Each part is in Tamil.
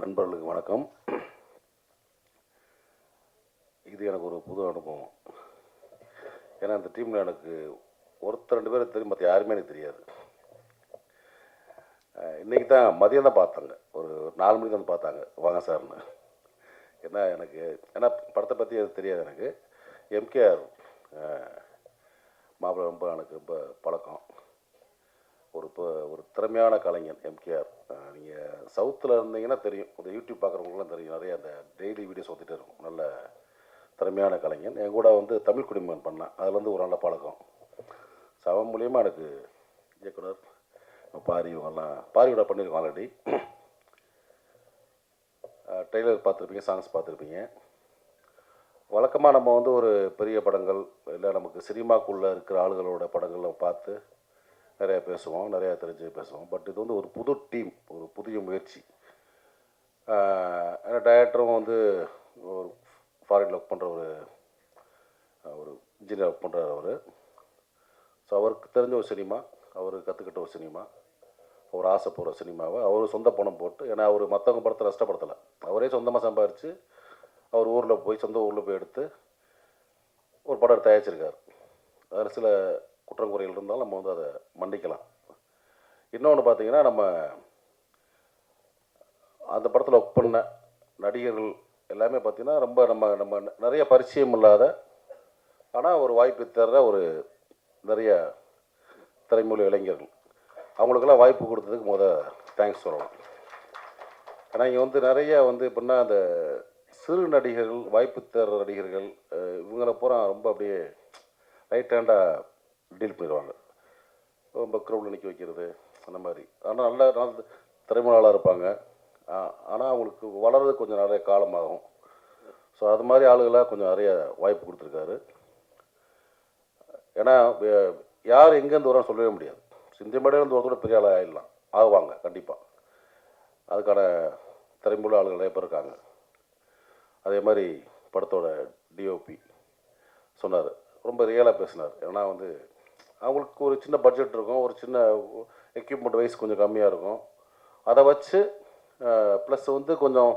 நண்பர்களுக்கு வணக்கம். இது எனக்கு ஒரு புது அனுபவம். ஏன்னா அந்த டீமில் எனக்கு ஒருத்தர் ரெண்டு பேரும் தெரியும் மற்ற யாருமே எனக்கு தெரியாது. இன்றைக்கி தான் மதியம் தான் பார்த்தாங்க. ஒரு நாலு மணிக்கு வந்து பார்த்தாங்க வாங்க சார்னு ஏன்னா எனக்கு ஏன்னா படத்தை பற்றி அது தெரியாது எனக்கு. எம்கேஆர் மாப்பிள்ளை ரொம்ப எனக்கு ரொம்ப பழக்கம். இப்போ ஒரு திறமையான கலைஞன் எம்கேஆர். நீங்கள் சவுத்தில் இருந்தீங்கன்னா தெரியும். இந்த யூடியூப் பார்க்குறவங்களுக்குலாம் தெரியும். நிறைய அந்த டெய்லி வீடியோஸ் வந்துகிட்டே இருக்கும். நல்ல திறமையான கலைஞன் என் கூட வந்து தமிழ் குடிமகன் பண்ணேன் அதில் வந்து ஒரு நல்ல பழக்கம். ஸோ அவன் மூலியமாக எனக்கு இயக்குனர் பாரி இவங்கெல்லாம் பாரி விட பண்ணியிருக்கோம் ஆல்ரெடி ட்ரெய்லர் பார்த்துருப்பீங்க சாங்ஸ் பார்த்துருப்பீங்க. வழக்கமாக நம்ம வந்து ஒரு பெரிய படங்கள் இல்லை நமக்கு சினிமாக்குள்ளே இருக்கிற ஆளுகளோட படங்களை பார்த்து நிறையா பேசுவோம் நிறையா தெரிஞ்சு பேசுவோம். பட் இது வந்து ஒரு புது டீம் ஒரு புதிய முயற்சி. ஏன்னா டைரக்டரும் வந்து ஒரு ஃபாரினில் ஒர்க் பண்ணுற ஒரு ஒரு இன்ஜினியர் ஒர்க் பண்ணுறாரு அவர். ஸோ அவருக்கு தெரிஞ்ச ஒரு சினிமா அவர் கற்றுக்கிட்ட ஒரு சினிமா அவர் ஆசைப்படுற சினிமாவை அவர் சொந்த பணம் போட்டு ஏன்னா அவர் மற்றவங்க படத்தை நஷ்டப்படுத்தலை. அவரே சொந்தமாக சம்பாரித்து அவர் ஊரில் போய் சொந்த ஊரில் போய் எடுத்து ஒரு படம் தயாரிச்சிருக்கார். அதில் சில குற்றம் குறைகள் இருந்தாலும் நம்ம வந்து அதை மன்னிக்கலாம். இன்னொன்று பார்த்தீங்கன்னா நம்ம அந்த படத்தில் ஒர்க் பண்ண நடிகர்கள் எல்லாமே பார்த்தீங்கன்னா ரொம்ப நம்ம நம்ம நிறைய பரிச்சயம் இல்லாத ஆனால் ஒரு வாய்ப்பு தர்ற ஒரு நிறைய திரைமொழி இளைஞர்கள். அவங்களுக்கெல்லாம் வாய்ப்பு கொடுத்ததுக்கு முத தேங்க்ஸ் சொல்லலாம் ஏன்னா இங்கே வந்து நிறைய வந்து எப்படின்னா அந்த சிறு நடிகர்கள் வாய்ப்பு தர்ற நடிகர்கள் இவங்களை இவங்கள பூரா ரொம்ப அப்படியே ரைட் ஹேண்டாக டீல் பண்ணிடுவாங்க ரொம்ப க்ரௌடில் நிற்க வைக்கிறது அந்த மாதிரி. ஆனால் நல்ல நல்ல திறமையாளாக இருப்பாங்க. ஆனால் அவங்களுக்கு வளர்றது கொஞ்சம் நிறைய காலமாகும். ஸோ அது மாதிரி ஆளுகளாக கொஞ்சம் நிறைய வாய்ப்பு கொடுத்துருக்காரு. ஏன்னா யார் எங்கேருந்து வரோன்னு சொல்லவே முடியாது. சிந்தி மேடையிலேருந்து வரதோட பெரிய ஆளாக ஆயிடலாம். ஆகுவாங்க கண்டிப்பாக அதுக்கான திறமையுள்ள ஆளுகள் நிறைய பேர் இருக்காங்க. அதே மாதிரி படத்தோட டிஓபி சொன்னார். ரொம்ப ரியலாக பேசினார். ஏன்னா வந்து அவங்களுக்கு ஒரு சின்ன பட்ஜெட் இருக்கும் ஒரு சின்ன எக்யூப்மெண்ட் வைஸ் கொஞ்சம் கம்மியாக இருக்கும். அதை வச்சு ப்ளஸ் வந்து கொஞ்சம்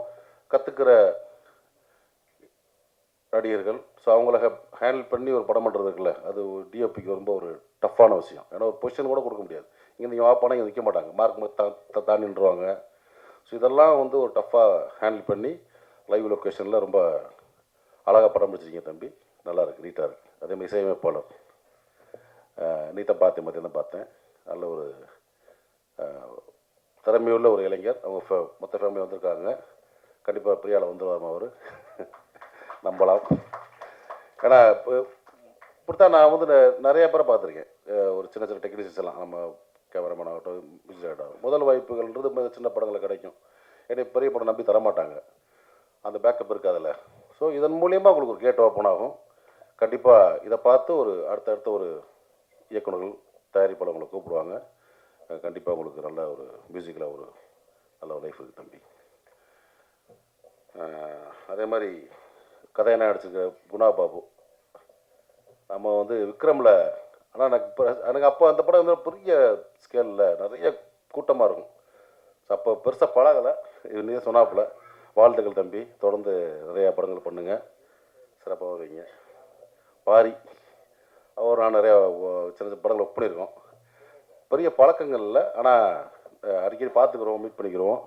கற்றுக்கிற நடிகர்கள். ஸோ அவங்கள ஹேண்டில் பண்ணி ஒரு படம் பண்ணுறதுக்குல அது டிஓபிக்கு ரொம்ப ஒரு டஃப்பான விஷயம். ஏன்னா ஒரு பொசிஷன் கூட கொடுக்க முடியாது. இங்கே நீங்கள் வாப்பானா இங்கே நிற்க மாட்டாங்க. மார்க் தா தாண்டி நின்றுவாங்க ஸோ இதெல்லாம் வந்து ஒரு டஃப்பாக ஹேண்டில் பண்ணி லைவ் லொக்கேஷனில் ரொம்ப அழகாக படம் பிடிச்சிருக்கீங்க தம்பி. நல்லா இருக்குது நீட்டாக இருக்குது அதே மாதிரி இசையமைப்பாளர். நீட்டை பார்த்து மத்தியம் பார்த்தேன். நல்ல ஒரு திறமையுள்ள ஒரு இளைஞர். அவங்க ஃபே மொத்த ஃபேமிலி வந்திருக்காங்க. கண்டிப்பாக பிரியாவில் வந்துடுவார்மா அவர்? நம்பலாம். ஏன்னா இப்போ இப்படித்தான் நான் வந்து நெ- நிறைய பேரை பார்த்துருக்கேன். ஒரு சின்ன சின்ன டெக்னீஷியன்ஸ் எல்லாம். நம்ம கேமராமேன் ஆகட்டும் மியூசிக் ஆகட்டும். முதல் வாய்ப்புகள்ன்றது சின்ன படங்களில் கிடைக்கும். ஏன்னா பெரிய படம் நம்பி தரமாட்டாங்க. அந்த பேக்கப் இருக்காதுல்ல. ஸோ இதன் மூலியமாக உங்களுக்கு ஒரு கேட் ஓப்பன் ஆகும். கண்டிப்பாக இதை பார்த்து ஒரு அடுத்தடுத்த ஒரு இயக்குனர்கள் தயாரிப்பாளர்களை கூப்பிடுவாங்க. கண்டிப்பாக உங்களுக்கு நல்ல ஒரு மியூசிக்கலாக ஒரு நல்ல ஒரு லைஃப் இருக்குது தம்பி. அதே மாதிரி கதையெல்லாம் நடிச்சிருக்க? குணா பாபு. நம்ம வந்து விக்ரமில் ஆனால் எனக்கு இப்போ எனக்கு அப்போ அந்த படம் வந்து பெரிய ஸ்கேலில் நிறைய கூட்டமாக இருக்கும். அப்போ பெருசாக பழகலை. இது சொன்னாப்புல வாழ்த்துக்கள் தம்பி. தொடர்ந்து நிறையா படங்கள் பண்ணுங்கள் சிறப்பாக வருவீங்க பாரி. அவர் நான் நிறையா சின்ன சின்ன படங்கள் ஒர்க் பண்ணியிருக்கோம். பெரிய பழக்கங்கள் இல்லை ஆனால் அடிக்கடி பார்த்துக்குறோம் மீட் பண்ணிக்கிறோம்.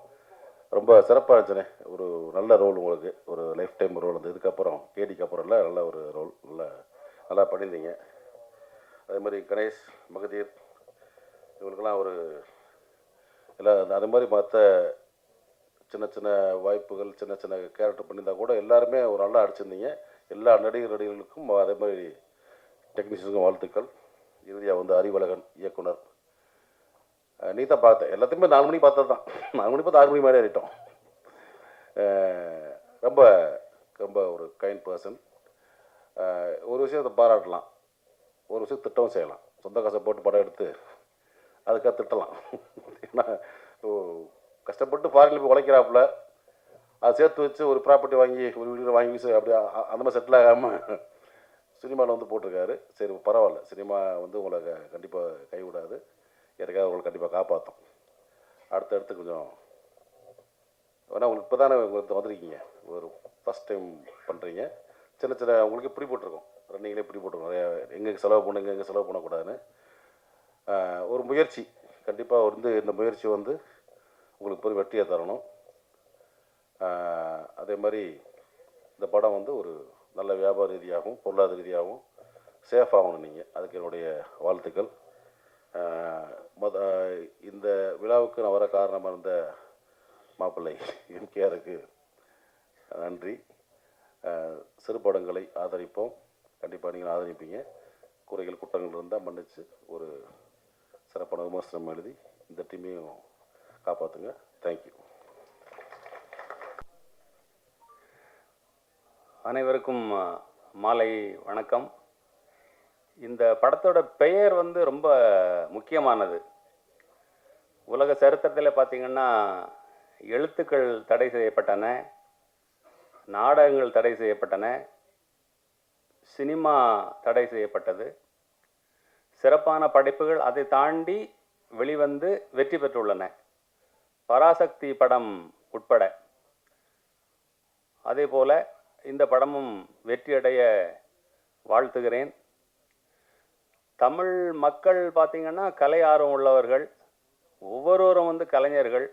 ரொம்ப சிறப்பாக இருந்துச்சுனே ஒரு நல்ல ரோல் உங்களுக்கு. ஒரு லைஃப் டைம் ரோல் அந்த இதுக்கப்புறம் கேடிக்கு அப்புறம்ல இல்லை நல்ல ஒரு ரோல் நல்ல நல்லா பண்ணியிருந்தீங்க. அதே மாதிரி கணேஷ் மகதீர் இவங்களுக்கெல்லாம் ஒரு எல்லாம் அதே அது மாதிரி மற்ற சின்ன சின்ன வாய்ப்புகள் சின்ன சின்ன கேரக்டர் பண்ணியிருந்தா கூட எல்லாருமே ஒரு நல்லா அடிச்சிருந்தீங்க எல்லா நடிகர் நடிகர்களுக்கும் அதே மாதிரி டெக்னீஷியனுக்கும் வாழ்த்துக்கள். இறுதியாக வந்து அறிவழகன் இயக்குனர். நீ தான் பார்த்தேன் எல்லாத்தையுமே நாலு மணிக்கு பார்த்தது தான் நாலு மணி பார்த்து ஆறு மணி மேலே ஏறிட்டோம். ரொம்ப ரொம்ப ஒரு கைண்ட் பர்சன் ஒரு விஷயத்தை பாராட்டலாம். ஒரு விஷயம் திட்டமும் செய்யலாம். சொந்த காசை போட்டு படம் எடுத்து அதுக்காக திட்டலாம். ஏன்னா ஓ, கஷ்டப்பட்டு ஃபாரினில் போய் உழைக்கிறாப்புல அதை சேர்த்து வச்சு ஒரு ப்ராப்பர்ட்டி வாங்கி ஒரு வீடு வாங்கி அப்படி அப்படியே அந்த மாதிரி செட்டில் ஆகாமல் சினிமாவில் வந்து போட்டிருக்காரு. சரி பரவாயில்ல. சினிமா வந்து உங்களை கண்டிப்பாக கைவிடாது. எனக்காக உங்களை கண்டிப்பாக காப்பாற்றும் அடுத்தடுத்து கொஞ்சம் ஏன்னா உங்களுக்கு இப்போ தானே உங்களுக்கு வந்திருக்கீங்க. ஒரு ஃபஸ்ட் டைம் பண்ணுறீங்க சின்ன சின்ன உங்களுக்கு பிடி போட்டிருக்கோம். ரன்னிங்லேயே பிடி போட்டிருக்கோம். நிறையா எங்கே செலவு பண்ண எங்கே செலவு பண்ணக்கூடாதுன்னு ஒரு முயற்சி. கண்டிப்பாக வந்து இந்த முயற்சி வந்து உங்களுக்கு பெரிய வெற்றியை தரணும். அதே மாதிரி இந்த படம் வந்து ஒரு நல்ல வியாபார ரீதியாகவும் பொருளாதார ரீதியாகவும் சேஃப் ஆகணும் நீங்கள் அதுக்கு என்னுடைய வாழ்த்துக்கள். மொத இந்த விழாவுக்கு நான் வர காரணமாக இருந்த மாப்பிள்ளை எம்கேஆருக்கு நன்றி. சிறுபடங்களை ஆதரிப்போம். கண்டிப்பாக நீங்கள் ஆதரிப்பீங்க. குறைகள் குற்றங்கள் இருந்தால் மன்னித்து ஒரு சிறப்பான விமர்சனம் எழுதி இந்த டீமையும் காப்பாற்றுங்க தேங்க்யூ அனைவருக்கும் மாலை வணக்கம். இந்த படத்தோட பெயர் வந்து ரொம்ப முக்கியமானது. உலக சரித்திரத்தில் பார்த்திங்கன்னா எழுத்துக்கள் தடை செய்யப்பட்டன நாடகங்கள் தடை செய்யப்பட்டன சினிமா தடை செய்யப்பட்டது. சிறப்பான படைப்புகள் அதை தாண்டி வெளிவந்து வெற்றி பெற்றுள்ளன. பராசக்தி படம் உட்பட. அதே போல் இந்த படமும் வெற்றியடைய வாழ்த்துகிறேன். தமிழ் மக்கள் பார்த்திங்கன்னா கலை ஆர்வம் உள்ளவர்கள் ஒவ்வொருவரும் வந்து கலைஞர்கள்.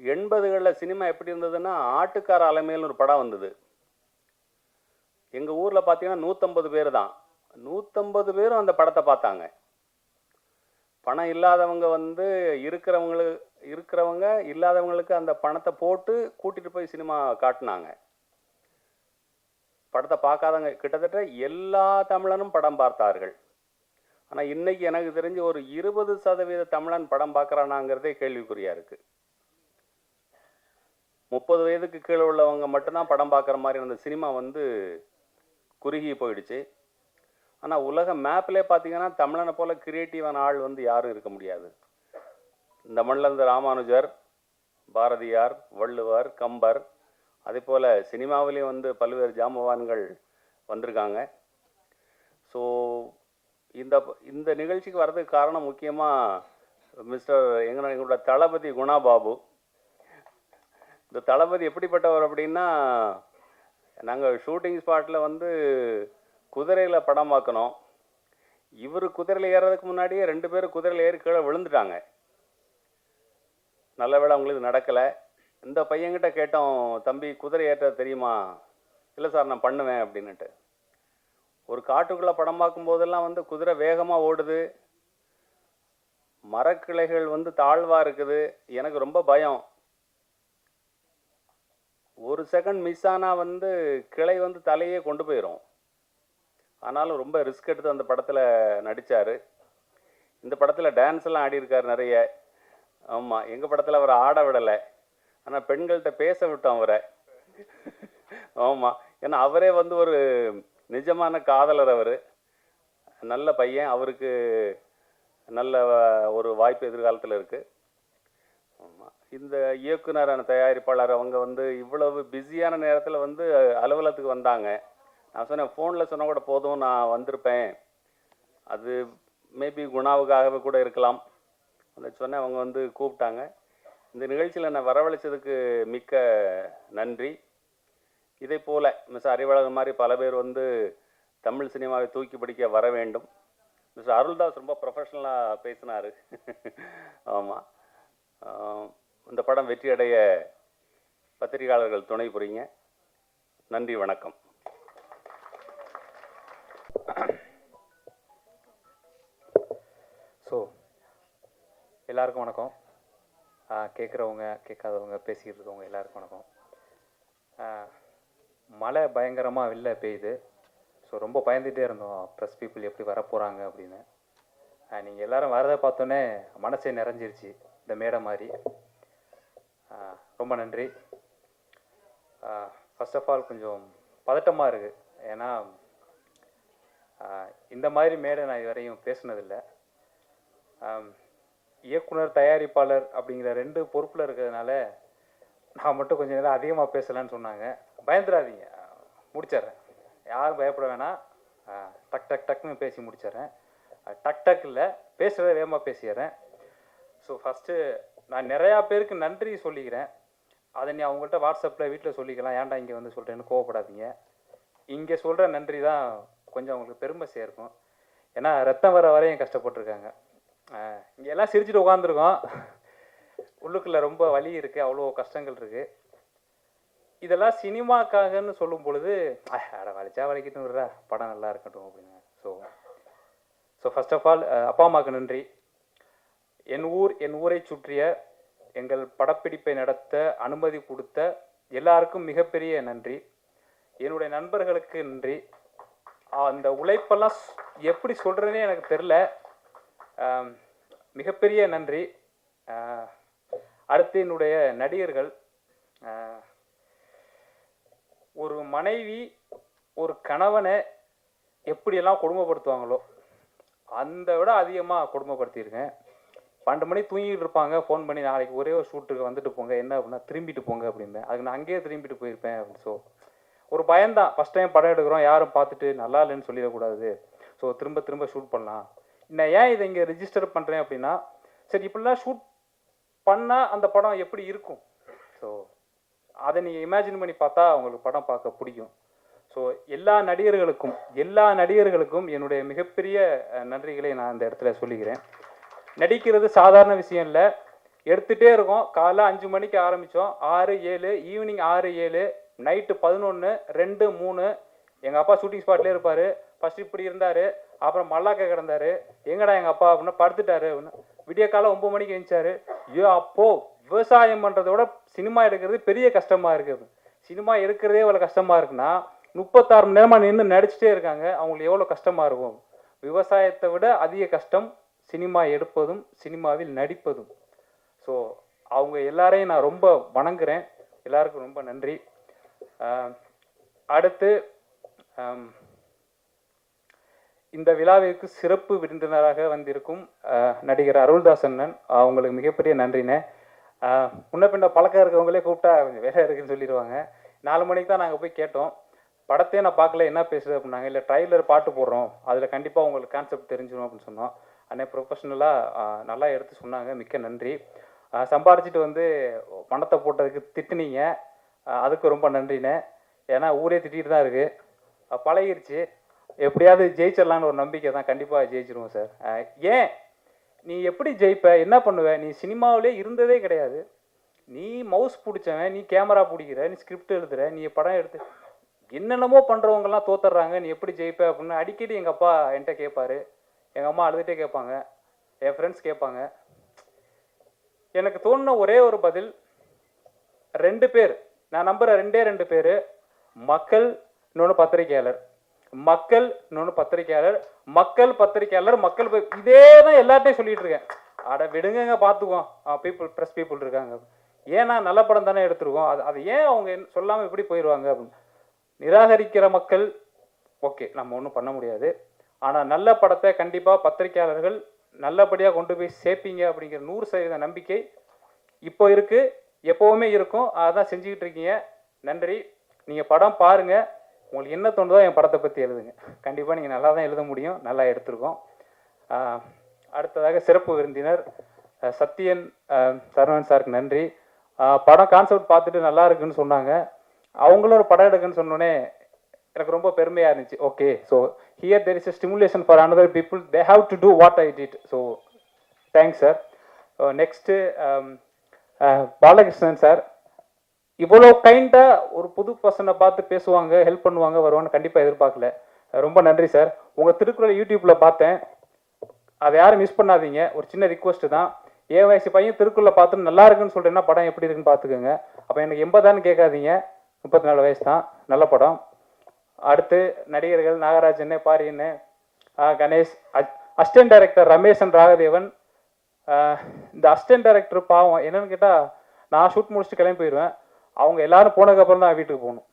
எண்பதுகளில் சினிமா எப்படி இருந்ததுன்னா ஆட்டுக்கார அலைமையில் ஒரு படம் வந்தது. எங்கள் ஊரில் பார்த்தீங்கன்னா நூற்றம்பது பேர் தான். நூற்றம்பது பேரும் அந்த படத்தை பார்த்தாங்க. பணம் இல்லாதவங்க வந்து இருக்கிறவங்களுக்கு இருக்கிறவங்க இல்லாதவங்களுக்கு அந்த பணத்தை போட்டு கூட்டிட்டு போய் சினிமா காட்டினாங்க. படத்தை பார்க்காதவங்க கிட்டத்தட்ட எல்லா தமிழனும் படம் பார்த்தார்கள். ஆனால் இன்னைக்கு எனக்கு தெரிஞ்சு ஒரு இருபது சதவீத தமிழன் படம் பார்க்குறானாங்கிறதே கேள்விக்குறியா இருக்கு. முப்பது வயதுக்கு கீழே உள்ளவங்க மட்டும்தான் படம் பார்க்குற மாதிரி அந்த சினிமா வந்து குறுகி போயிடுச்சு. ஆனால் உலக மேப்பிலே பார்த்தீங்கன்னா தமிழனை போல கிரியேட்டிவான ஆள் வந்து யாரும் இருக்க முடியாது. இந்த மண்ணிலிருந்து ராமானுஜர் பாரதியார் வள்ளுவர் கம்பர் அதே போல் சினிமாவிலையும் வந்து பல்வேறு ஜாம்பவான்கள் வந்திருக்காங்க. ஸோ இந்த இந்த நிகழ்ச்சிக்கு வர்றதுக்கு காரணம் முக்கியமாக மிஸ்டர் எங்க எங்களோட தளபதி குணா பாபு இந்த தளபதி எப்படிப்பட்டவர் அப்படின்னா நாங்கள் ஷூட்டிங் ஸ்பாட்டில் வந்து குதிரையில் படம் பார்க்கணும். இவர் குதிரையில் ஏறதுக்கு முன்னாடியே ரெண்டு பேரும் குதிரையில் ஏறி கீழே விழுந்துட்டாங்க. நல்ல வேலை அவங்களுக்கு நடக்கலை. இந்த பையன்கிட்ட கேட்டோம் தம்பி குதிரை ஏற்றது தெரியுமா? இல்லை சார் நான் பண்ணுவேன் அப்படின்னுட்டு. ஒரு காட்டுக்குள்ளே படம் பார்க்கும்போதெல்லாம் வந்து குதிரை வேகமாக ஓடுது. மரக்கிளைகள் வந்து தாழ்வாக இருக்குது. எனக்கு ரொம்ப பயம். ஒரு செகண்ட் மிஸ் ஆனால் வந்து கிளை வந்து தலையே கொண்டு போயிடும் ஆனாலும் ரொம்ப ரிஸ்க் எடுத்து அந்த படத்தில் நடித்தார் இந்த படத்தில் டான்ஸ் எல்லாம் ஆடியிருக்கார் நிறைய. ஆமாம் எங்கள் படத்தில் அவரை ஆட விடலை. ஆனால் பெண்கள்கிட்ட பேச விட்டோம் அவரை. ஆமாம் ஏன்னா அவரே வந்து ஒரு நிஜமான காதலர் அவர். நல்ல பையன் அவருக்கு நல்ல ஒரு வாய்ப்பு எதிர்காலத்தில் இருக்குது ஆமாம் இந்த இயக்குனரான தயாரிப்பாளர் அவங்க வந்து இவ்வளவு பிஸியான நேரத்தில் வந்து அலுவலகத்துக்கு வந்தாங்க. நான் சொன்னேன் ஃபோனில் சொன்னால் கூட போதும் நான் வந்திருப்பேன். அது மேபி குணாவுக்காகவே கூட இருக்கலாம். சொன்னேன். அவங்க வந்து கூப்பிட்டாங்க. இந்த நிகழ்ச்சியில் என்னை வரவழைச்சதுக்கு மிக்க நன்றி. இதே போல் மிஸ் அறிவாளர் மாதிரி பல பேர் வந்து தமிழ் சினிமாவை தூக்கி பிடிக்க வர வேண்டும். மிஸ் அருள்தாஸ் ரொம்ப ப்ரொஃபஷ்னலாக பேசினார். ஆமாம் இந்த படம் வெற்றி அடைய பத்திரிகையாளர்கள் துணை புரியுங்க. நன்றி வணக்கம். எல்லாருக்கும் வணக்கம். கேட்குறவங்க கேட்காதவங்க பேசிக்கிட்டு இருக்கவங்க எல்லாருக்கும் வணக்கம். மழை பயங்கரமாக வெளில பெய்யுது. ஸோ ரொம்ப பயந்துகிட்டே இருந்தோம். ப்ரெஸ் பீப்புள் எப்படி வரப்போகிறாங்க அப்படின்னு. நீங்கள் எல்லோரும் வரதை பார்த்தோன்னே மனசே நிறைஞ்சிருச்சு. இந்த மேடை மாதிரி. ரொம்ப நன்றி. ஃபர்ஸ்ட் ஆஃப் ஆல் கொஞ்சம் பதட்டமாக இருக்குது ஏன்னா இந்த மாதிரி மேடை நான் இதுவரையும் பேசுனதில்லை. இயக்குனர் தயாரிப்பாளர் அப்படிங்கிற ரெண்டு பொறுப்பில் இருக்கிறதுனால நான் மட்டும் கொஞ்சம் நேரம் அதிகமாக பேசலான்னு சொன்னாங்க. பயந்துடாதீங்க. முடிச்சிடுறேன். யாரும் பயப்பட வேணாம். டக் டக் டக்னு பேசி முடிச்சிடுறேன். டக் டக் இல்லை பேசுகிறத வேகமாக பேசிடுறேன். ஸோ ஃபஸ்ட்டு நான் நிறையா பேருக்கு நன்றி சொல்லிக்கிறேன். அதை நீ அவங்கள்ட்ட வாட்ஸ்அப்பில் வீட்டில் சொல்லிக்கலாம். ஏன்டா இங்கே வந்து சொல்கிறேன்னு கோவப்படாதீங்க. இங்கே சொல்கிற நன்றி தான் கொஞ்சம் அவங்களுக்கு பெருமை சேர்க்கும். ஏன்னா ரத்தம் வர வரையும் கஷ்டப்பட்டிருக்காங்க. இங்கே எல்லாம் சிரிச்சுட்டு உட்காந்துருக்கோம் உள்ளுக்குள்ளே ரொம்ப வலி இருக்குது அவ்வளோ கஷ்டங்கள் இருக்குது இதெல்லாம் சினிமாக்காகன்னு சொல்லும் பொழுது அட வலிச்சா வலிக்கட்டும் விடுறா படம் நல்லா இருக்கட்டும் அப்படின்னு. So so first of all அப்பா அம்மாவுக்கு நன்றி. என் ஊர் என் ஊரை சுற்றிய எங்கள் படப்பிடிப்பை நடத்த அனுமதி கொடுத்த எல்லாருக்கும் மிகப்பெரிய நன்றி. என்னுடைய நண்பர்களுக்கு நன்றி. அந்த உழைப்பெல்லாம் எப்படி சொல்கிறேனே எனக்கு தெரில. மிகப்பெரிய நன்றி. அடுத்து என்னுடைய நடிகர்கள் ஒரு மனைவி ஒரு கணவனை எப்படியெல்லாம் கொடுமைப்படுத்துவாங்களோ அந்த விட அதிகமாக கொடுமைப்படுத்தியிருக்கேன். பன்னெண்டு மணி தூங்கிட்டு இருப்பாங்க ஃபோன் பண்ணி நாளைக்கு ஒரே ஒரு ஷூட்டுக்கு வந்துட்டு போங்க என்ன அப்படின்னா திரும்பிட்டு போங்க அப்படிம்பேன் அதுக்கு நான் அங்கேயே திரும்பிட்டு போயிருப்பேன் அப்படின்னு. ஸோ ஒரு பயம்தான். ஃபஸ்ட் டைம் படம் எடுக்கிறோம் யாரும் பார்த்துட்டு நல்லா இல்லைன்னு சொல்லிடக்கூடாது. ஸோ திரும்ப திரும்ப ஷூட் பண்ணலாம். நான் ஏன் இதை இங்கே ரிஜிஸ்டர் பண்ணுறேன் அப்படின்னா சரி இப்படிலாம் ஷூட் பண்ணால் அந்த படம் எப்படி இருக்கும்? ஸோ அதை நீங்கள் இமேஜின் பண்ணி பார்த்தா உங்களுக்கு படம் பார்க்க பிடிக்கும். ஸோ எல்லா நடிகர்களுக்கும் எல்லா நடிகர்களுக்கும் என்னுடைய மிகப்பெரிய நன்றிகளை நான் இந்த இடத்துல சொல்லிக்கிறேன். நடிக்கிறது சாதாரண விஷயம் இல்லை. எடுத்துகிட்டே இருக்கோம். காலைல அஞ்சு மணிக்கு ஆரம்பித்தோம் ஆறு ஏழு ஈவினிங் ஆறு ஏழு நைட்டு பதினொன்று ரெண்டு மூணு. எங்கள் அப்பா ஷூட்டிங் ஸ்பாட்லேயே இருப்பார். ஃபஸ்ட்டு இப்படி இருந்தார். அப்புறம் மல்லாக்க கிடந்தாரு. எங்கடா எங்கள் அப்பா அப்படின்னா படுத்துட்டாரு. அப்படின்னா விடிய காலம் ஒம்பது மணிக்கு எழுந்தாரு ஐயோ அப்போ விவசாயம் பண்ணுறத விட சினிமா எடுக்கிறது பெரிய கஷ்டமாக இருக்குது சினிமா எடுக்கிறதே இவ்வளோ கஷ்டமாக இருக்குன்னா முப்பத்தாறு மணி நேரமாக நின்று நடிச்சிட்டே இருக்காங்க. அவங்களுக்கு எவ்வளோ கஷ்டமாக இருக்கும்? விவசாயத்தை விட அதிக கஷ்டம் சினிமா எடுப்பதும் சினிமாவில் நடிப்பதும். ஸோ அவங்க எல்லாரையும் நான் ரொம்ப வணங்குறேன். எல்லாருக்கும் ரொம்ப நன்றி. அடுத்து இந்த விழாவிற்கு சிறப்பு விருந்தினராக வந்திருக்கும் நடிகர் அருள்தாஸ் அண்ணன் அவங்களுக்கு மிகப்பெரிய நன்றிண்ணே. முன்ன பின்ன பழக்கம் இருக்கவங்களே கூப்பிட்டா கொஞ்சம் வேலை இருக்குன்னு சொல்லிடுவாங்க. நாலு மணிக்கு தான் நாங்கள் போய் கேட்டோம். படத்தையே நான் பார்க்கல என்ன பேசுது அப்படின்னாங்க இல்லை ட்ரைலர் பாட்டு போடுறோம். அதில் கண்டிப்பாக உங்களுக்கு கான்செப்ட் தெரிஞ்சிடும் அப்படின்னு சொன்னோம். அண்ணே ப்ரொஃபஷனலாக நல்லா எடுத்து சொன்னாங்க. மிக்க நன்றி. சம்பாரிச்சிட்டு வந்து பணத்தை போட்டதுக்கு திட்டுனீங்க. அதுக்கு ரொம்ப நன்றிண்ணே. ஏன்னா ஊரே திட்டிகிட்டு தான் இருக்குது பழகிருச்சு. எப்படியாவது ஜெயிச்சிடலான்னு ஒரு நம்பிக்கை தான் கண்டிப்பாக ஜெயிச்சிருவோம் சார். ஏன்? நீ எப்படி ஜெயிப்ப? என்ன பண்ணுவ? நீ சினிமாவிலே இருந்ததே கிடையாது. நீ மவுஸ் பிடிச்சவன் நீ கேமரா பிடிக்கிற நீ ஸ்கிரிப்ட் எழுதுற நீ படம் எடுத்து என்னென்னமோ பண்ணுறவங்கலாம் தோத்துடுறாங்க. நீ எப்படி ஜெயிப்ப அப்படின்னு அடிக்கடி எங்கள் அப்பா என்கிட்ட கேட்பாரு எங்கள் அம்மா அழுதுகிட்டே கேட்பாங்க என் ஃப்ரெண்ட்ஸ் கேட்பாங்க எனக்கு தோணுன ஒரே ஒரு பதில் ரெண்டு பேர் நான் நம்புகிற ரெண்டே ரெண்டு பேர் மக்கள் இன்னொன்று பத்திரிகையாளர். மக்கள் இன்னொன்று பத்திரிக்கையாளர் மக்கள் பத்திரிக்கையாளர் மக்கள் இதே தான் எல்லார்ட்டையும் சொல்லிட்டு இருக்கேன். அட விடுங்கங்க பார்த்துக்குவோம் பீப்புள் ப்ரெஸ் பீப்புள் இருக்காங்க. ஏன்னா நல்ல படம் தானே எடுத்திருக்கோம். அது அது ஏன் அவங்க சொல்லாமல் இப்படி போயிடுவாங்க அப்படின்னு. நிராகரிக்கிற மக்கள் ஓகே நம்ம ஒன்றும் பண்ண முடியாது. ஆனால் நல்ல படத்தை கண்டிப்பாக பத்திரிக்கையாளர்கள் நல்லபடியாக கொண்டு போய் சேர்ப்பீங்க அப்படிங்கிற நூறு சதவீத நம்பிக்கை இப்போ இருக்குது எப்போவுமே இருக்கும். அதான் செஞ்சுக்கிட்டு இருக்கீங்க. நன்றி. நீங்கள் படம் பாருங்கள் உங்களுக்கு என்ன தோணுதோ என் படத்தை பற்றி எழுதுங்க. கண்டிப்பாக நீங்கள் நல்லா தான் எழுத முடியும். நல்லா எடுத்திருக்கோம். அடுத்ததாக சிறப்பு விருந்தினர் சத்யன் சரவணன் சாருக்கு நன்றி. படம் கான்செப்ட் பார்த்துட்டு நல்லா இருக்குன்னு சொன்னாங்க. அவங்களும் ஒரு படம் எடுக்குன்னு சொன்னோன்னே எனக்கு ரொம்ப பெருமையாக இருந்துச்சு. Okay so here there is a stimulation for another people they have to do what I did so thanks sir next Balakrishnan sir இவ்வளோ கைண்டாக ஒரு புது பர்சனை பார்த்து பேசுவாங்க ஹெல்ப் பண்ணுவாங்க வருவான்னு கண்டிப்பாக எதிர்பார்க்கல. ரொம்ப நன்றி சார் உங்கள் திருக்குறள் யூடியூப்பில் பார்த்தேன். அதை யாரும் மிஸ் பண்ணாதீங்க. ஒரு சின்ன ரிக்வஸ்ட் தான். ஏன் வயசு பையன் திருக்குறளை பார்த்து நல்லா இருக்குன்னு சொல்கிறேன்னா படம் எப்படி இருக்குன்னு பார்த்துக்கோங்க. அப்போ எனக்கு எண்பதான்னு கேட்காதீங்க. முப்பத்தி நாலு வயசு தான். நல்ல படம். அடுத்து நடிகர்கள் நாகராஜன் பாரியன் கணேஷ் அசிஸ்டன்ட் டைரக்டர் ரமேஷன் ராகதேவன். இந்த அசிஸ்டன்ட் டைரக்டர் பாவம் என்னன்னு கேட்டால் நான் ஷூட் முடிச்சுட்டு கிளம்பி போயிடுவேன் அவங்க எல்லாரும் போனதுக்கப்புறம் தான் வீட்டுக்கு போகணும்.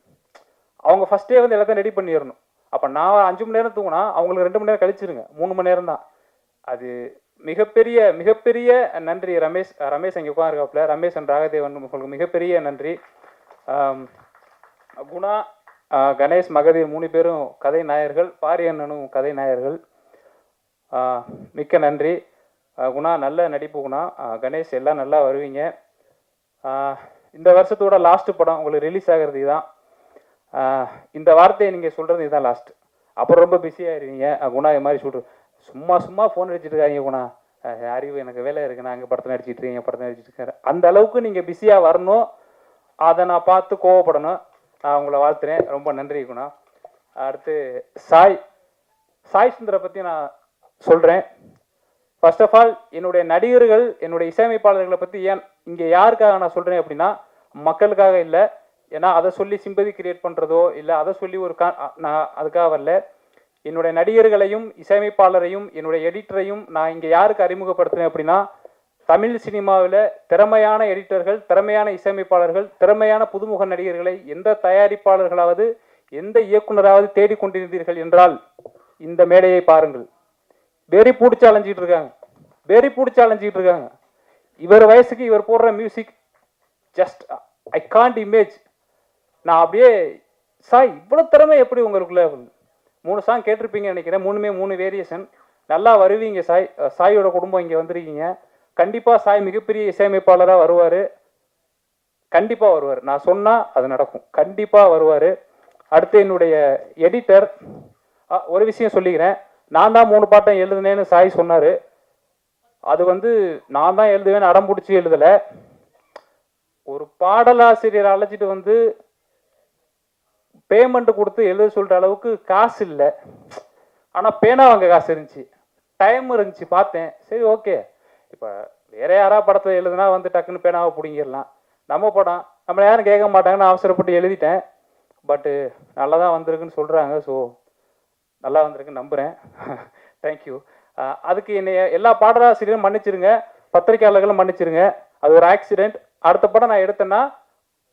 அவங்க ஃபஸ்ட்டே வந்து எல்லாத்தையும் ரெடி பண்ணிடணும். அப்போ நான் அஞ்சு மணி நேரம் தூங்கினா அவங்களுக்கு ரெண்டு மணி நேரம் கழிச்சிருங்க. மூணு மணி நேரம் தான். அது மிகப்பெரிய மிகப்பெரிய நன்றி ரமேஷ் ரமேஷ் இங்கே உட்காந்துருக்காப்புல ரமேஷ் அண்ட் ராகதேவன் உங்களுக்கு மிகப்பெரிய நன்றி. குணா கணேஷ் மகதீர் மூணு பேரும் கதை நாயர்கள் பாரியண்ணனும் கதை நாயர்கள். மிக்க நன்றி. குணா நல்ல நடிப்பு குணா. கணேஷ் எல்லாம் நல்லா வருவீங்க. இந்த வருஷத்தோட லாஸ்ட் படம் உங்களுக்கு ரிலீஸ் ஆகிறது தான் இந்த வார்த்தையை நீங்கள் சொல்கிறது இதுதான் லாஸ்ட் அப்புறம் ரொம்ப பிஸியாகிருவீங்க குணா இது மாதிரி சொல்கிற சும்மா சும்மா ஃபோன் அடிச்சிட்டு இருக்காங்க குணா. அறிவு எனக்கு வேலை இருக்குது நான் அங்கே படத்தில் நடிச்சிட்டு இருக்கேன் படத்தில் நடிச்சிட்டு இருக்கேன் அந்த அளவுக்கு நீங்கள் பிஸியாக வரணும். அதை நான் பார்த்து கோவப்படணும். நான் உங்களை வாழ்த்துறேன். ரொம்ப நன்றி குணா. அடுத்து சாய் சாய் சுந்தரை பற்றி நான் சொல்கிறேன் ஃபர்ஸ்ட் ஆஃப் ஆல் என்னுடைய நடிகர்கள் என்னுடைய இசையமைப்பாளர்களை பற்றி ஏன் இங்கே யாருக்காக நான் சொல்கிறேன் அப்படின்னா மக்களுக்காக இல்லை. ஏன்னா அதை சொல்லி சிம்பதி கிரியேட் பண்ணுறதோ இல்லை அதை சொல்லி ஒரு கா நான் அதுக்காக வரல என்னுடைய நடிகர்களையும் இசையமைப்பாளரையும் என்னுடைய எடிட்டரையும் நான் இங்கே யாருக்கு அறிமுகப்படுத்துனேன் அப்படின்னா தமிழ் சினிமாவில் திறமையான எடிட்டர்கள் திறமையான இசையமைப்பாளர்கள் திறமையான புதுமுக நடிகர்களை எந்த தயாரிப்பாளர்களாவது எந்த இயக்குனராவது தேடிக்கொண்டிருந்தீர்கள் என்றால் இந்த மேடையை பாருங்கள். வெறி பிடிச்சி அலைஞ்சிட்டு இருக்காங்க. வெறி பிடிச்சி அலைஞ்சிட்டு இருக்காங்க. இவர் வயசுக்கு இவர் போடுற music just I can't image நான் அப்படியே சாய் இவ்வளோ திறமை எப்படி உங்களுக்குள்ள மூணு சாங் கேட்டிருப்பீங்கன்னு நினைக்கிறேன். மூணுமே மூணு வேரியேஷன் நல்லா வருவீங்க சாய் சாயோட குடும்பம் இங்கே வந்திருக்கீங்க. கண்டிப்பாக சாய் மிகப்பெரிய இசையமைப்பாளராக வருவார். கண்டிப்பாக வருவார். நான் சொன்னால் அது நடக்கும். கண்டிப்பாக வருவார். அடுத்து என்னுடைய எடிட்டர் ஒரு விஷயம் சொல்லிக்கிறேன். நான் தான் மூணு பாட்டம் எழுதுனேன்னு சாய் சொன்னார். அது வந்து நான் தான் எழுதுவேன்னு அடம் பிடிச்சி எழுதலை. ஒரு பாடலாசிரியர் அழைச்சிட்டு வந்து பேமெண்ட் கொடுத்து எழுத சொல்கிற அளவுக்கு காசு இல்லை. ஆனால் பேனா வாங்க காசு இருந்துச்சு. டைம் இருந்துச்சு பார்த்தேன். சரி ஓகே இப்போ வேற யாராவது படத்தில் எழுதுனா வந்து டக்குன்னு பேனாவை பிடிங்கிடலாம். நம்ம படம் நம்மளை யாரும் கேட்க மாட்டாங்கன்னு அவசரப்பட்டு எழுதிட்டேன். பட்டு நல்லா தான் வந்திருக்குன்னு சொல்கிறாங்க ஸோ நல்லா வந்திருக்குன்னு நம்புகிறேன் தேங்க்யூ அதுக்கு என்னைய எல்லா பாடலாசிரியரும் மன்னிச்சிருங்க பத்திரிக்கையாளர்களும் மன்னிச்சிருங்க. அது ஒரு ஆக்சிடென்ட் அடுத்த படம் நான் எடுத்தேன்னா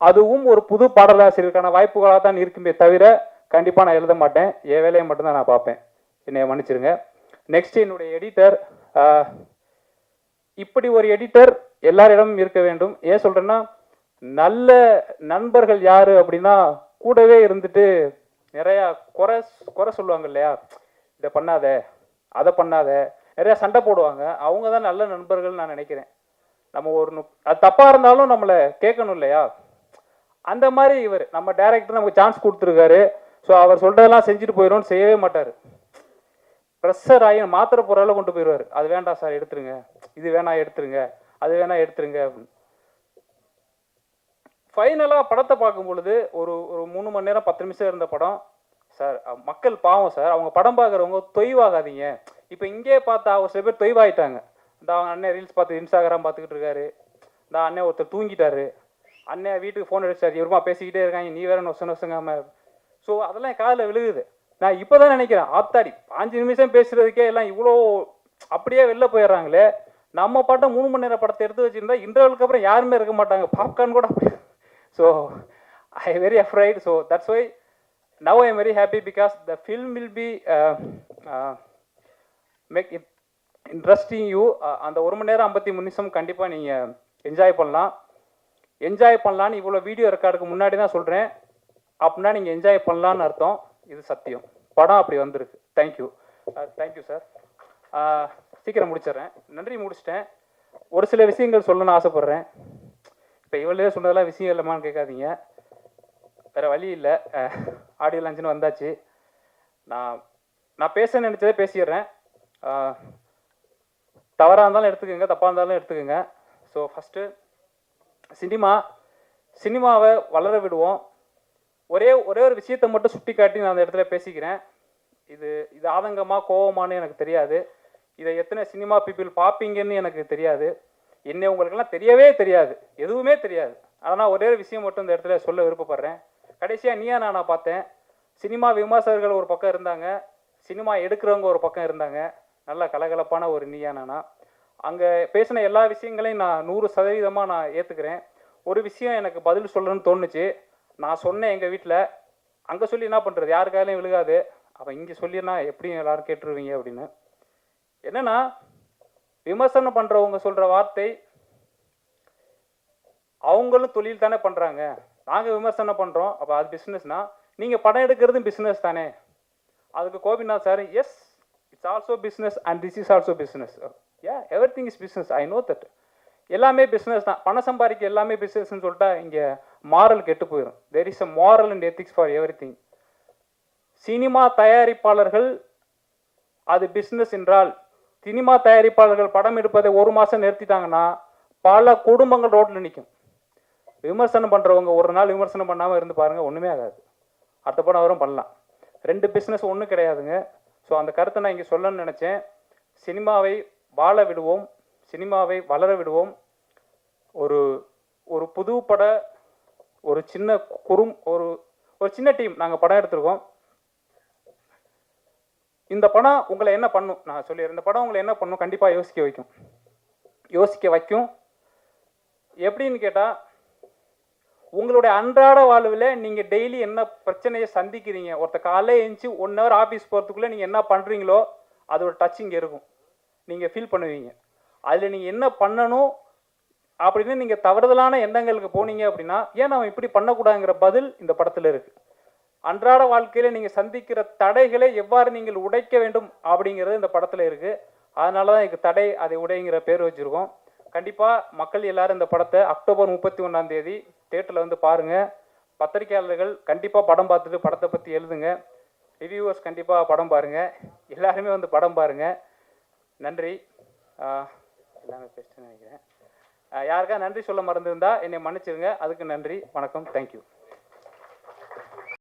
அதுவும் ஒரு புது பாடலாசிரியருக்கான வாய்ப்புகளாக தான் இருக்குமே தவிர கண்டிப்பாக நான் எழுத மாட்டேன். என் வேலையை மட்டும்தான் நான் பார்ப்பேன். என்னைய மன்னிச்சிருங்க. நெக்ஸ்ட் என்னுடைய எடிட்டர் இப்படி ஒரு எடிட்டர் எல்லாரிடமும் இருக்க வேண்டும். ஏன் சொல்கிறேன்னா நல்ல நண்பர்கள் யார் அப்படின்னா கூடவே இருந்துட்டு நிறையா குறை குறை சொல்லுவாங்க இல்லையா? இதை பண்ணாத அதை பண்ணாத. நிறையா சண்டை போடுவாங்க. அவங்க தான் நல்ல நண்பர்கள் நான் நினைக்கிறேன். நம்ம ஒரு நு- அது தப்பாக இருந்தாலும் நம்மளை கேட்கணும் இல்லையா? அந்த மாதிரி இவர் நம்ம டேரக்டர் நமக்கு சான்ஸ் கொடுத்துருக்காரு. ஸோ அவர் சொல்கிறதெல்லாம் செஞ்சுட்டு போயிடும்னு செய்யவே மாட்டார். ப்ரெஷர் ஆகி மாத்திரை பொருளால் கொண்டு போயிடுவார். அது வேண்டாம் சார் எடுத்துருங்க. இது வேணாம் எடுத்துருங்க. அது வேணாம் எடுத்துருங்க. அப்படின்னு ஃபைனலாக படத்தை பார்க்கும் பொழுது ஒரு ஒரு மூணு மணி நேரம் பத்து நிமிஷம் இருந்த படம் சார் மக்கள் பாவம் சார் அவங்க படம் பார்க்குறவங்க தொய்வாகாதீங்க. இப்போ இங்கே பார்த்தா ஒரு சில பேர் தொய்வாயிட்டாங்க. இந்த அவங்க அண்ணன் ரீல்ஸ் பார்த்து இன்ஸ்டாகிராம் பார்த்துக்கிட்டு இருக்காரு. இந்த அண்ணன் ஒருத்தர் தூங்கிட்டாரு. அண்ணன் வீட்டுக்கு ஃபோன் அடிச்சார். இவருமா பேசிக்கிட்டே இருக்காங்க. நீ வேற நொச நொசங்காம ஸோ அதெல்லாம் என் காதில் விழுகுது. நான் இப்போ தான் நினைக்கிறேன் ஆத்தாடி பாஞ்சு நிமிஷம் பேசுகிறதுக்கே எல்லாம் இவ்வளோ அப்படியே வெளில போயிடுறாங்களே. நம்ம பாட்டை மூணு மணி நேரம் படத்தை எடுத்து வச்சுருந்தா இன்டர்வலுக்கு அப்புறம் யாருமே இருக்க மாட்டாங்க. பாப்கார்ன் கூட அப்படியே so I very afraid so that's why now I am very happy because the film will be make it interesting you அந்த ஒரு மணி நேரம் ஐம்பத்தி மூணு நிமிஷம் கண்டிப்பாக நீங்கள் என்ஜாய் பண்ணலாம். என்ஜாய் பண்ணலான்னு இவ்வளோ வீடியோ ரெக்கார்டுக்கு முன்னாடி தான் சொல்கிறேன் அப்படின்னா நீங்கள் என்ஜாய் பண்ணலான்னு அர்த்தம். இது சத்தியம். படம் அப்படி வந்திருக்கு. தேங்க்யூ தேங்க்யூ சார் சீக்கிரம் முடிச்சிடுறேன். நன்றி முடிச்சிட்டேன். ஒரு சில விஷயங்கள் சொல்லணும்னு ஆசைப்பட்றேன். இப்போ இவ்வளோ சொன்னதெல்லாம் விஷயம் இல்லைமான்னு கேட்காதீங்க. வேறு வழி இல்லை. ஆடியோ லான்ச்சுன்னு வந்தாச்சு. நான் நான் பேச நினச்சதே பேசிடுறேன். தவறாக இருந்தாலும் எடுத்துக்கோங்க தப்பாக இருந்தாலும் எடுத்துக்கோங்க. ஸோ ஃபஸ்ட்டு சினிமா சினிமாவை வளர விடுவோம். ஒரே ஒரே ஒரு விஷயத்தை மட்டும் சுட்டி காட்டி நான் அந்த இடத்துல பேசிக்கிறேன். இது இது ஆதங்கமாக கோவமான்னு எனக்கு தெரியாது. இதை எத்தனை சினிமா பீப்புள் பார்ப்பீங்கன்னு எனக்கு தெரியாது. இன்னும் உங்களுக்கெல்லாம் தெரியவே தெரியாது. எதுவுமே தெரியாது. ஆனால் ஒரே ஒரு விஷயம் மட்டும் இந்த இடத்துல சொல்ல விருப்பப்படுறேன். கடைசியாக நீயா நானா பார்த்தேன். சினிமா விமர்சகர்கள் ஒரு பக்கம் இருந்தாங்க. சினிமா எடுக்கிறவங்க ஒரு பக்கம் இருந்தாங்க. நல்ல கலகலப்பான ஒரு நீயா நானா. அங்கே பேசின எல்லா விஷயங்களையும் நான் நூறு சதவீதமாக நான் ஏற்றுக்கிறேன் ஒரு விஷயம் எனக்கு பதில் சொல்லணும்னு தோணுச்சு. நான் சொன்னேன் எங்கள் வீட்டில் அங்கே சொல்லி என்ன பண்ணுறது யாருக்காலையும் விழுகாது. அவன் இங்கே சொல்லினா எப்படியும் எல்லோரும் கேட்டுருவீங்க அப்படின்னு. என்னென்னா விமர்சனம் பண்ணுறவங்க சொல்கிற வார்த்தை அவங்களும் தொழில் தானே பண்ணுறாங்க நாங்கள் விமர்சனம் பண்ணுறோம் அப்போ அது பிஸ்னஸ்னா நீங்கள் படம் எடுக்கிறதும் பிஸ்னஸ் தானே. அதுக்கு Gopinath sir yes it's also business and this is also business A every thing is business I know that எல்லாமே பிஸ்னஸ் தான். பணம் சம்பாதிக்க எல்லாமே பிஸ்னஸ்னு சொல்லிட்டா இங்கே மாரல் கெட்டு போயிடும் there is a moral and ethics for every thing cinema தயாரிப்பாளர்கள் அது பிஸ்னஸ் என்றால் சினிமா தயாரிப்பாளர்கள் படம் எடுப்பதை ஒரு மாதம் நிறுத்திட்டாங்கன்னா பல குடும்பங்கள் ரோட்டில் நிற்கும் விமர்சனம் பண்ணுறவங்க ஒரு நாள் விமர்சனம் பண்ணாமல் இருந்து பாருங்கள் ஒன்றுமே ஆகாது. அடுத்த படம் வரும் பண்ணலாம். ரெண்டு பிஸ்னஸ் ஒன்றும் கிடையாதுங்க. ஸோ அந்த கருத்தை நான் இங்கே சொல்லணும்னு நினச்சேன். சினிமாவை வாழ விடுவோம். சினிமாவை வளர விடுவோம். ஒரு ஒரு புது பட ஒரு சின்ன குறும் ஒரு ஒரு சின்ன டீம். நாங்கள் படம் எடுத்திருக்கோம். இந்த படம் உங்களை என்ன பண்ணும்? நான் சொல்லிடுறேன். இந்த படம் உங்களை என்ன பண்ணும்? கண்டிப்பாக யோசிக்க வைக்கும். யோசிக்க வைக்கும். எப்படின்னு கேட்டால் உங்களுடைய அன்றாட வாழ்வில் நீங்கள் டெய்லி என்ன பிரச்சனையை சந்திக்கிறீங்க? ஒருத்த காலையில் எழுந்துச்சு ஒன் ஹவர் ஆஃபீஸ் போகிறதுக்குள்ளே நீங்கள் என்ன பண்ணுறீங்களோ அதோட டச் இங்கே இருக்கும். நீங்கள் ஃபீல் பண்ணுவீங்க. அதில் நீங்கள் என்ன பண்ணணும் அப்படின்னு நீங்கள் தவறுதலான எண்ணங்களுக்கு போனீங்க அப்படின்னா ஏன் நம்ம இப்படி பண்ணக்கூடாதுங்கிற பதில் இந்த படத்தில் இருக்குது அன்றாட வாழ்க்கையில் நீங்கள் சந்திக்கிற தடைகளை எவ்வாறு நீங்கள் உடைக்க வேண்டும் அப்படிங்கிறது இந்த படத்தில் இருக்குது அதனால தான் எனக்கு தடை அதை உடைங்கிற பேர் வச்சுருக்கோம். கண்டிப்பாக மக்கள் எல்லாரும் இந்த படத்தை அக்டோபர் முப்பத்தி ஒன்றாம் தேதி தேட்டரில் வந்து பாருங்கள் பத்திரிகையாளர்கள் கண்டிப்பாக படம் பார்த்துட்டு படத்தை பற்றி எழுதுங்க. ரிவ்யூவர்ஸ் கண்டிப்பாக படம் பாருங்கள் எல்லாருமே வந்து படம் பாருங்கள் நன்றி. எல்லாமே பேசிட்டு நினைக்கிறேன். யாருக்கா நன்றி சொல்ல மறந்துருந்தா என்னை மன்னிச்சிருங்க. அதுக்கு நன்றி. வணக்கம். தேங்க்யூ